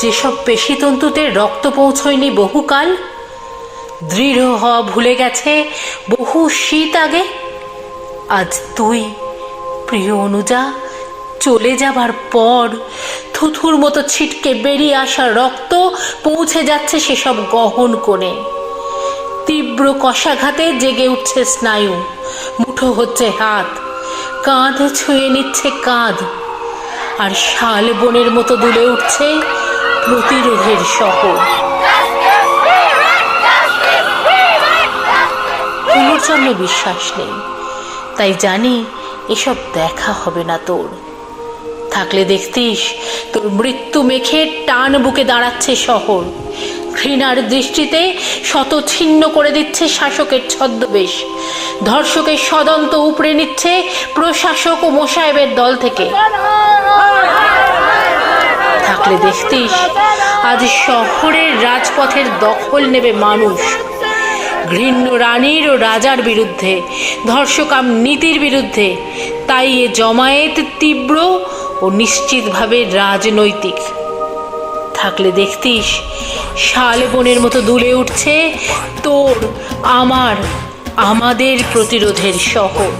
যেসব পেশিতন্তুতে রক্ত পৌঁছয়নি বহুকাল, দৃঢ় হওয়া ভুলে গেছে বহু শীত আগে। আজ তুই, প্রিয় অনুজা, চলে যাবার পর থুথুর মতো ছিটকে বেরিয়ে আসা রক্ত পৌঁছে যাচ্ছে সেসব গহন কোণে। তীব্র কষাঘাতে জেগে উঠছে স্নায়ু, মুঠো হচ্ছে হাত, কাঁধ ছুঁয়ে নিচ্ছে কাঁধ, আর শাল বনের মতো দুলে উঠছে প্রতিরোধের শহর পুনর্জন্মে বিশ্বাস নেই। তাই জানি এসব দেখা হবে না তোর। থাকলে দেখতিস, তোর মৃত্যু মেখে টান বুকে দাঁড়াচ্ছে শহর। ঘৃণার দৃষ্টিতে শত ছিন্ন করে দিচ্ছে শাসকের ছদ্মবেশ। ধর্ষকের সদন্ত উপড়ে নিচ্ছে প্রশাসক ও মোসাহেবের দল থেকে। থাকলে দেখতিস, আজ শহরের রাজপথের দখল নেবে মানুষ। ঘৃণ্য রানীর ও রাজার বিরুদ্ধে ধর্ষকাম নীতির বিরুদ্ধে, তাই এ জমায়েত তীব্র ও নিশ্চিতভাবে রাজনৈতিক। থাকলে দেখতিস, শাল বনের মতো দুলে উঠছে তোর, আমার, আমাদের প্রতিরোধের শহর।